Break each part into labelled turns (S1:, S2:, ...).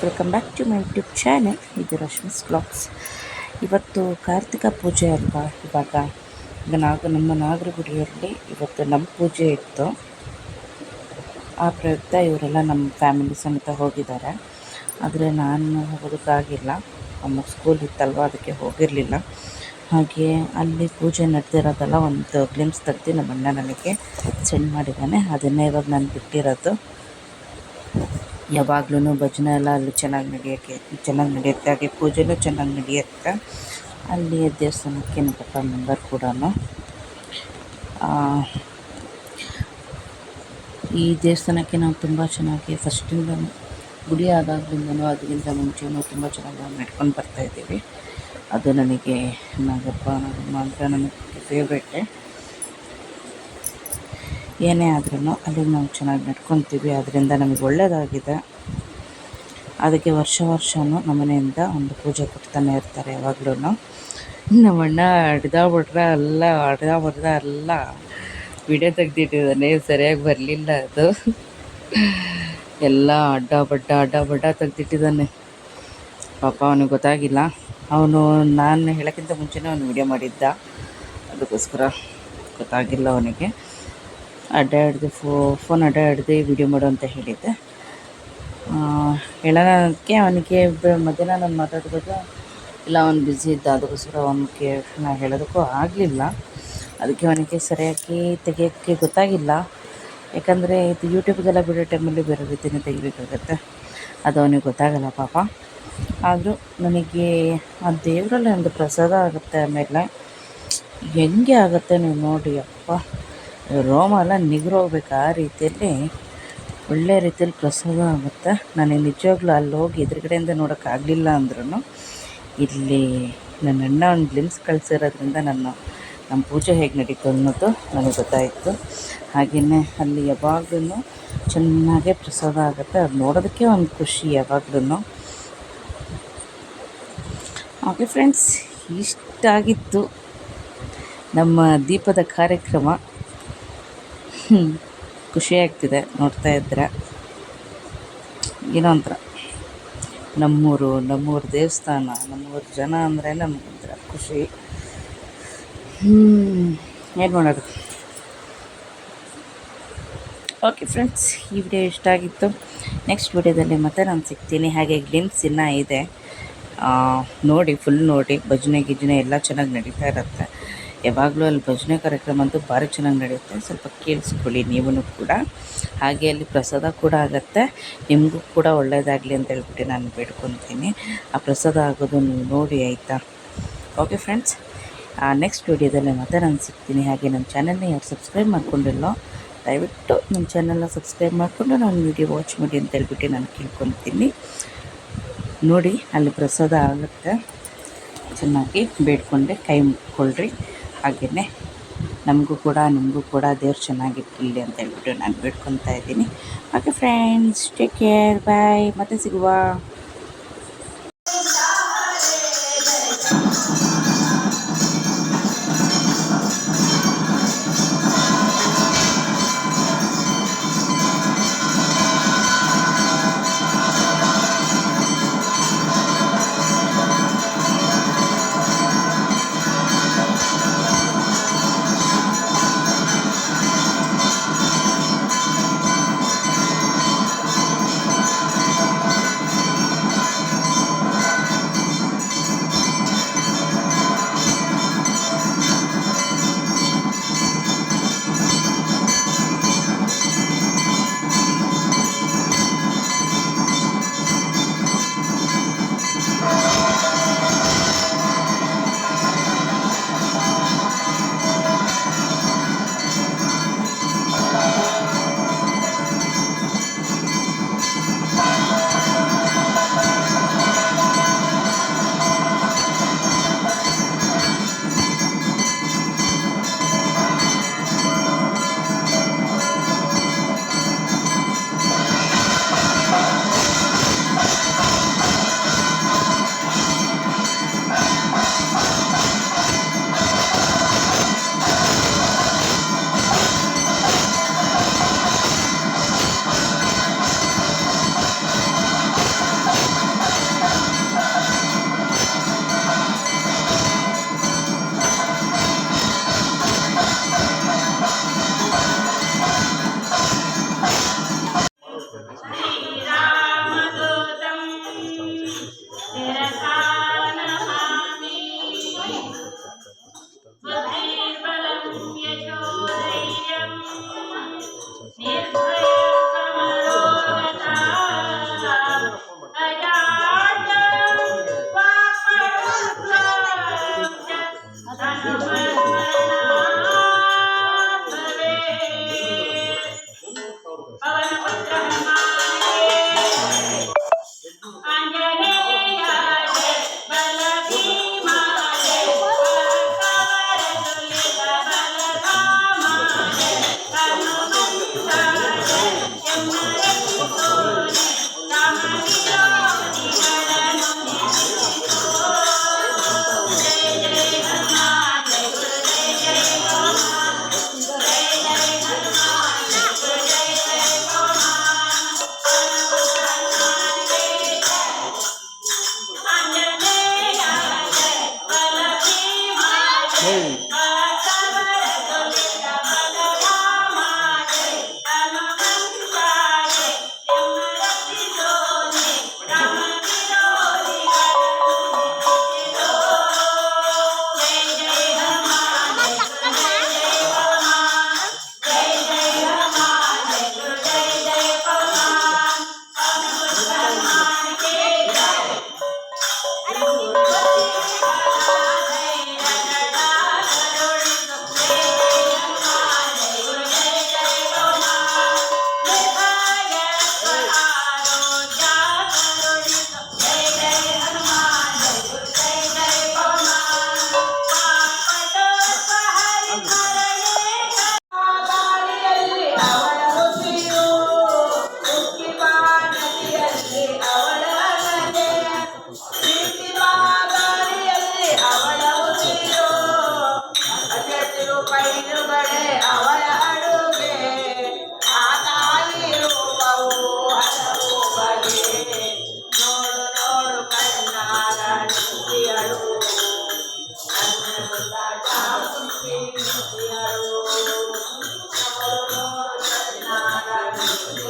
S1: Welcome back to my YouTube channel ಇದು Rashmi's blogs ಇವತ್ತು ಕಾರ್ತಿಕ ಪೂಜೆ ಅಲ್ವಾ? ಇವಾಗ ಈಗ ನಾಗ ನಮ್ಮ ನಾಗರಗುಡಿಯಲ್ಲಿ ಇವತ್ತು ನಮ್ಮ ಪೂಜೆ ಇತ್ತು. ಆ ಪ್ರಯುಕ್ತ ಇವರೆಲ್ಲ ನಮ್ಮ ಫ್ಯಾಮಿಲಿ ಸಮೇತ ಹೋಗಿದ್ದಾರೆ. ಆದರೆ ನಾನು ಹೋಗೋದಕ್ಕಾಗಿಲ್ಲ. ನಮ್ಮ ಸ್ಕೂಲ್ ಇತ್ತಲ್ವ, ಅದಕ್ಕೆ ಹೋಗಿರಲಿಲ್ಲ. ಹಾಗೆ ಅಲ್ಲಿ ಪೂಜೆ ನಡೆದಿರೋದೆಲ್ಲ ಒಂದು ಗ್ಲಿಮ್ಸ್ ತೆಗ್ದು ನಮ್ಮ ಅಣ್ಣ ನನಗೆ ಸೆಂಡ್ ಮಾಡಿದ್ದಾನೆ. ಅದನ್ನೇ ಇವಾಗ ನಾನು ಬಿಟ್ಟಿರೋದು. ಯಾವಾಗ್ಲೂ ಭಜನೆ ಎಲ್ಲ ಅಲ್ಲಿ ಚೆನ್ನಾಗಿ ನಡೆಯೋಕ್ಕೆ, ಚೆನ್ನಾಗಿ ನಡೆಯುತ್ತೆ. ಹಾಗೆ ಪೂಜೆನೂ ಚೆನ್ನಾಗಿ ನಡೆಯುತ್ತೆ. ಅಲ್ಲಿಯ ದೇವಸ್ಥಾನಕ್ಕೆ ನಮ್ಮ ಪಪ್ಪ ಮೆಂಬರ್ ಕೂಡ ಈ ದೇವಸ್ಥಾನಕ್ಕೆ ನಾವು ತುಂಬ ಚೆನ್ನಾಗಿ ಫಸ್ಟಿಂದ ಗುಡಿ ಆದಾಗ್ಲಿಂದನೂ ಅದಕ್ಕಿಂತ ಮುಂಚೆನೂ ತುಂಬ ಚೆನ್ನಾಗಿ ನಾವು ನಡ್ಕೊಂಡು ಬರ್ತಾಯಿದ್ದೀವಿ ಅದು ನನಗೆ ನಾಗಪ್ಪ ನಾಗಮ್ಮ ಅಂತ ನನಗೆ ಫೇವ್ರೇಟೆ ಏನೇ ಆದ್ರೂ ಅಲ್ಲಿ ನಾವು ಚೆನ್ನಾಗಿ ನಡ್ಕೊತೀವಿ. ಅದರಿಂದ ನಮಗೆ ಒಳ್ಳೆಯದಾಗಿದೆ ಅದಕ್ಕೆ ವರ್ಷ ವರ್ಷವೂ ನಮ್ಮ ಮನೆಯಿಂದ ಒಂದು ಪೂಜೆ ಕೊಡ್ತಾನೆ ಇರ್ತಾರೆ ಯಾವಾಗ್ಲೂ ನಮ್ಮ ಅಣ್ಣ ಅಡ್ದ ಎಲ್ಲ ಅಡ್ದ ಬಡ್ದ ಎಲ್ಲ ವಿಡಿಯೋ ತೆಗೆದಿಟ್ಟಿದ್ದಾನೆ, ಸರಿಯಾಗಿ ಬರಲಿಲ್ಲ ಅದು. ಎಲ್ಲ ಅಡ್ಡ ಬಡ್ಡ ಅಡ್ಡ ಬಡ್ಡ ತೆಗೆದಿಟ್ಟಿದ್ದಾನೆ. ಪಾಪ ಅವನಿಗೆ ಗೊತ್ತಾಗಿಲ್ಲ. ಅವನು, ನಾನು ಹೇಳೋಕ್ಕಿಂತ ಮುಂಚೆನೇ ಅವನು ವಿಡಿಯೋ ಮಾಡಿದ್ದ. ಅದಕ್ಕೋಸ್ಕರ ಗೊತ್ತಾಗಿಲ್ಲ ಅವನಿಗೆ. ಅಡ್ಡ ಫೋ, ಫೋನ್ ಅಡ್ಡಾಡಿದೆ ವಿಡಿಯೋ ಮಾಡು ಅಂತ ಹೇಳಿದ್ದೆ. ಹೇಳೋಣಕ್ಕೆ ಅವನಿಗೆ ಮಧ್ಯಾಹ್ನ ನಾನು ಮಾತಾಡಿದಾಗ, ಇಲ್ಲ ಅವ್ನು ಬ್ಯುಸಿ ಇದ್ದ, ಅದಕ್ಕೋಸ್ಕರ ಅವನಿಗೆ ನಾನು ಹೇಳೋದಕ್ಕೂ ಆಗಲಿಲ್ಲ. ಅದಕ್ಕೆ ಅವನಿಗೆ ಸರಿಯಾಗಿ ತೆಗಿಯೋಕ್ಕೆ ಗೊತ್ತಾಗಿಲ್ಲ. ಯಾಕಂದರೆ ಇದು ಯೂಟ್ಯೂಬ್ಗೆಲ್ಲ ಬಿಡೋ ಟೈಮಲ್ಲಿ ಬೇರೆ ರೀತಿಯೇ ತೆಗಿಬೇಕಾಗತ್ತೆ. ಅದು ಅವನಿಗೆ ಗೊತ್ತಾಗಲ್ಲ ಪಾಪ. ಆದರೂ ನನಗೆ ಆ ದೇವರಲ್ಲಿ ಒಂದು ಪ್ರಸಾದ ಆಗುತ್ತೆ ಆಮೇಲೆ. ಹೆಂಗೆ ಆಗುತ್ತೆ ನೀವು ನೋಡಿ, ಅಪ್ಪ. ರೋಮ ಎಲ್ಲ ನಿಗ್ರೋಗ್ಬೇಕು ಆ ರೀತಿಯಲ್ಲಿ ಒಳ್ಳೆ ರೀತಿಯಲ್ಲಿ ಪ್ರಸಾದ ಆಗುತ್ತೆ. ನನಗೆ ನಿಜವಾಗ್ಲೂ ಅಲ್ಲಿ ಹೋಗಿ ಎದುರುಗಡೆಯಿಂದ ನೋಡೋಕ್ಕಾಗಲಿಲ್ಲ ಅಂದ್ರೂ ಇಲ್ಲಿ ನನ್ನ ಅಣ್ಣ ಒಂದು ಲಿಮ್ಸ್ ಕಳಿಸಿರೋದ್ರಿಂದ ನಾನು ನಮ್ಮ ಪೂಜೆ ಹೇಗೆ ನಡೀತು ಅನ್ನೋದು ನನಗೆ ಗೊತ್ತಾಯಿತು. ಹಾಗೆಯೇ ಅಲ್ಲಿ ಯಾವಾಗ್ಲೂ ಚೆನ್ನಾಗೇ ಪ್ರಸಾದ ಆಗುತ್ತೆ. ಅದು ನೋಡೋದಕ್ಕೆ ಒಂದು ಖುಷಿ ಯಾವಾಗ್ಲೂ ಓಕೆ ಫ್ರೆಂಡ್ಸ್ ಇಷ್ಟಾಗಿತ್ತು ನಮ್ಮ ದೀಪದ ಕಾರ್ಯಕ್ರಮ. ಖುಷಿ ಆಗ್ತಿದೆ ನೋಡ್ತಾ ಇದ್ರೆ. ಏನೋ ಒಂಥರ ನಮ್ಮೂರು ನಮ್ಮೂರು ದೇವಸ್ಥಾನ, ನಮ್ಮೂರು ಜನ ಅಂದರೆ ನಮಗೊಂಥರ ಖುಷಿ. ಏನು ಮಾಡೋದು? ಓಕೆ ಫ್ರೆಂಡ್ಸ್ ಈ ವಿಡಿಯೋ ಇಷ್ಟ ಆಗಿತ್ತು. ನೆಕ್ಸ್ಟ್ ವಿಡಿಯೋದಲ್ಲಿ ಮತ್ತೆ ನಾನು ಸಿಗ್ತೀನಿ. ಹಾಗೆ ಗ್ಲಿಮ್ಸ್ ಇನ್ನೂ ಇದೆ. ನೋಡಿ ಫುಲ್ ನೋಡಿ, ಭಜನೆ, ಗಿಜನೆ ಎಲ್ಲ ಚೆನ್ನಾಗಿ ನಡೀತಾ ಇರುತ್ತೆ. ಯಾವಾಗಲೂ ಅಲ್ಲಿ ಭಜನೆ ಕಾರ್ಯಕ್ರಮ ಅಂತೂ ಭಾರಿ ಚೆನ್ನಾಗಿ ನಡೆಯುತ್ತೆ. ಸ್ವಲ್ಪ ಕೇಳಿಸ್ಕೊಳ್ಳಿ ನೀವೂ ಕೂಡ. ಹಾಗೆ ಅಲ್ಲಿ ಪ್ರಸಾದ ಕೂಡ ಆಗುತ್ತೆ. ನಿಮಗೂ ಕೂಡ ಒಳ್ಳೆಯದಾಗಲಿ ಅಂತ ಹೇಳ್ಬಿಟ್ಟು ನಾನು ಬೇಡ್ಕೊತೀನಿ. ಆ ಪ್ರಸಾದ ಆಗೋದು ನೀವು ನೋಡಿ ಆಯಿತಾ? ಓಕೆ ಫ್ರೆಂಡ್ಸ್ ನೆಕ್ಸ್ಟ್ ವೀಡಿಯೋದಲ್ಲಿ ಮತ್ತೆ ನಾನು ಸಿಗ್ತೀನಿ. ಹಾಗೆ ನಮ್ಮ ಚಾನಲ್ನ ಯಾರು ಸಬ್ಸ್ಕ್ರೈಬ್ ಮಾಡ್ಕೊಂಡಿಲ್ಲೋ, ದಯವಿಟ್ಟು ನಮ್ಮ ಚಾನಲ್ನ ಸಬ್ಸ್ಕ್ರೈಬ್ ಮಾಡಿಕೊಂಡು ನಾನು ವೀಡಿಯೋ ವಾಚ್ ಮಾಡಿ ಅಂತ ಹೇಳ್ಬಿಟ್ಟು ನಾನು ಕೇಳ್ಕೊತೀನಿ. ನೋಡಿ ಅಲ್ಲಿ ಪ್ರಸಾದ ಆಗುತ್ತೆ. ಚೆನ್ನಾಗಿ ಬೇಡ್ಕೊಂಡೆ ಕೈ ಮುಕ್ಕೊಳ್ರಿ ಹಾಗೆಯೇ ನಮಗೂ ಕೂಡ, ನಿಮಗೂ ಕೂಡ ದೇವ್ರು ಚೆನ್ನಾಗಿರ್ಲಿ ಅಂತ ಹೇಳ್ಬಿಟ್ಟು ನಾನು ಬೇಡ್ಕೊತಾ ಇದ್ದೀನಿ. Okay friends take care bye ಮತ್ತೆ ಸಿಗುವ.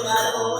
S2: ನಮ್ಮ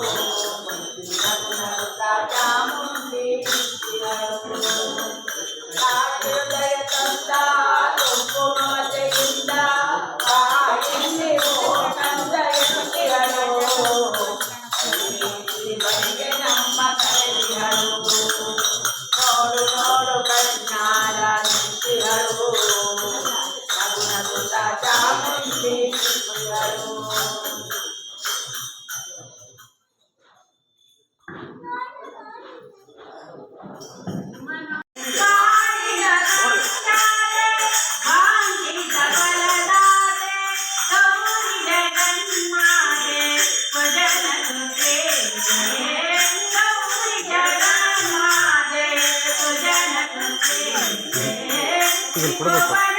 S3: por